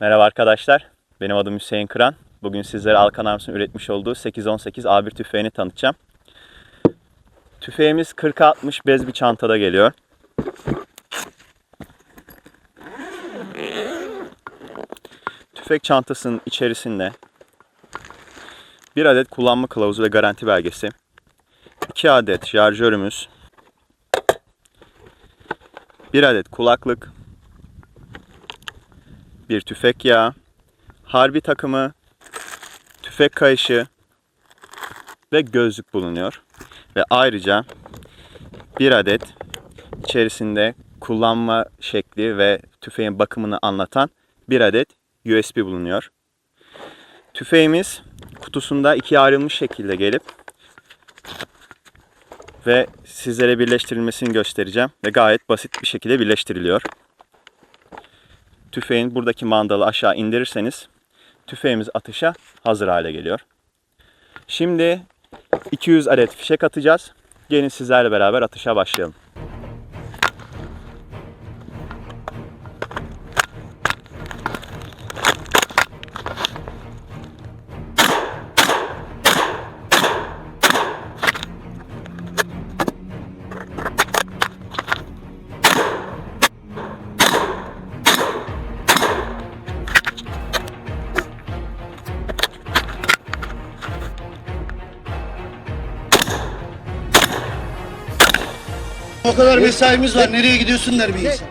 Merhaba arkadaşlar. Benim adım Hüseyin Kıran. Bugün sizlere Alkan Arms'ın üretmiş olduğu 818 A1 tüfeğini tanıtacağım. Tüfeğimiz 40'a 60 bez bir çantada geliyor. Tüfek çantasının içerisinde bir adet kullanma kılavuzu ve garanti belgesi, 2 adet şarjörümüz, bir adet kulaklık, bir tüfek yağı, harbi takımı, tüfek kayışı ve gözlük bulunuyor. Ve ayrıca bir adet içerisinde kullanma şekli ve tüfeğin bakımını anlatan bir adet USB bulunuyor. Tüfeğimiz kutusunda ikiye ayrılmış şekilde gelip ve sizlere birleştirilmesini göstereceğim ve gayet basit bir şekilde birleştiriliyor. Tüfeğin buradaki mandalı aşağı indirirseniz tüfeğimiz atışa hazır hale geliyor. Şimdi 200 adet fişek atacağız. Gelin sizlerle beraber atışa başlayalım. O kadar mesaimiz var. Nereye gidiyorsun der bir insan.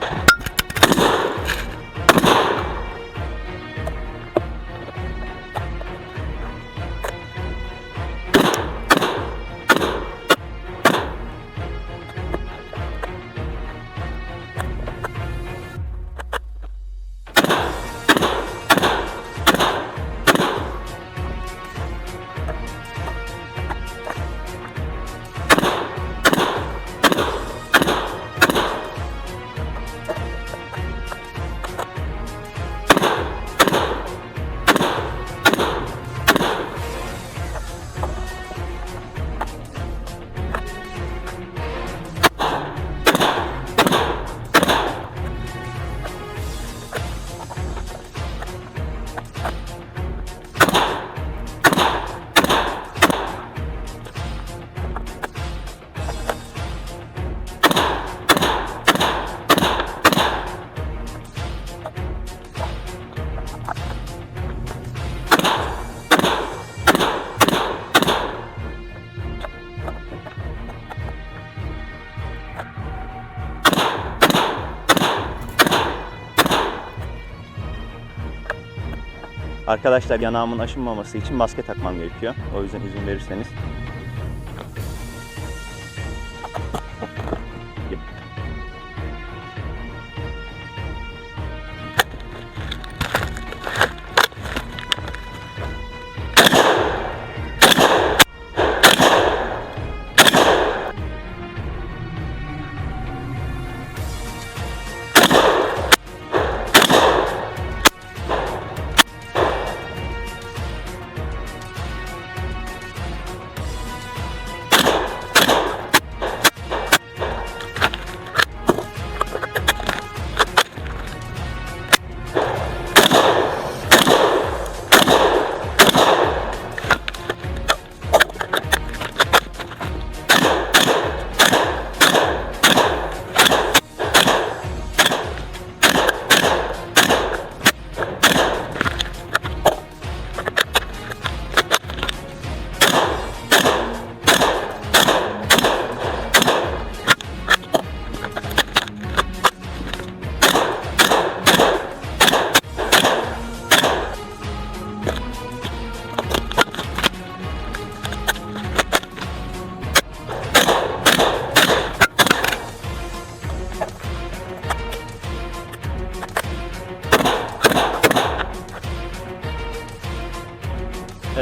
Arkadaşlar yanağımın aşınmaması için maske takmam gerekiyor. O yüzden izin verirseniz.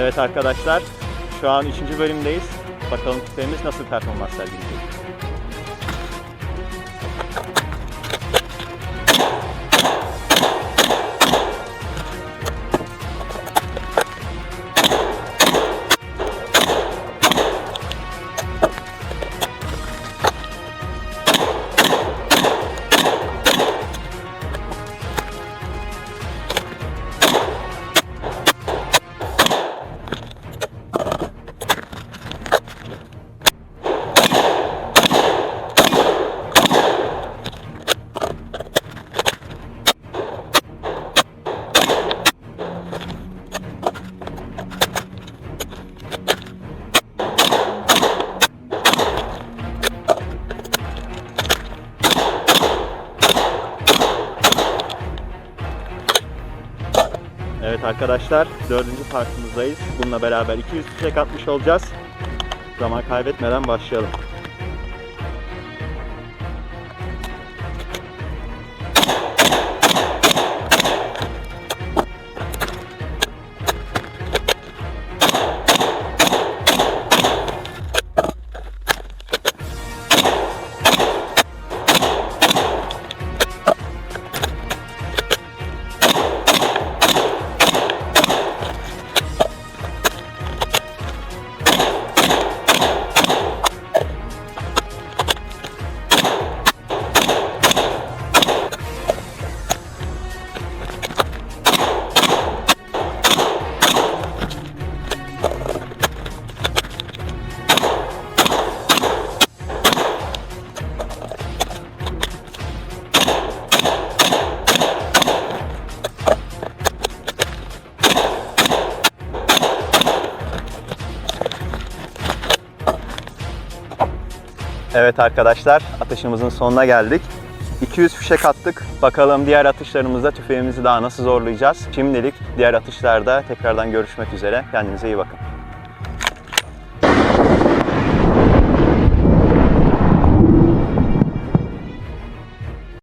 Evet arkadaşlar, şu an 3. bölümdeyiz. Bakalım tüfeğimiz nasıl performans sergileyecek. Evet arkadaşlar dördüncü parkımızdayız. Bununla beraber 200 fişek atmış olacağız. Zaman kaybetmeden başlayalım. Evet arkadaşlar atışımızın sonuna geldik. 200 fişek attık. Bakalım diğer atışlarımızda tüfeğimizi daha nasıl zorlayacağız. Şimdilik diğer atışlarda tekrardan görüşmek üzere. Kendinize iyi bakın.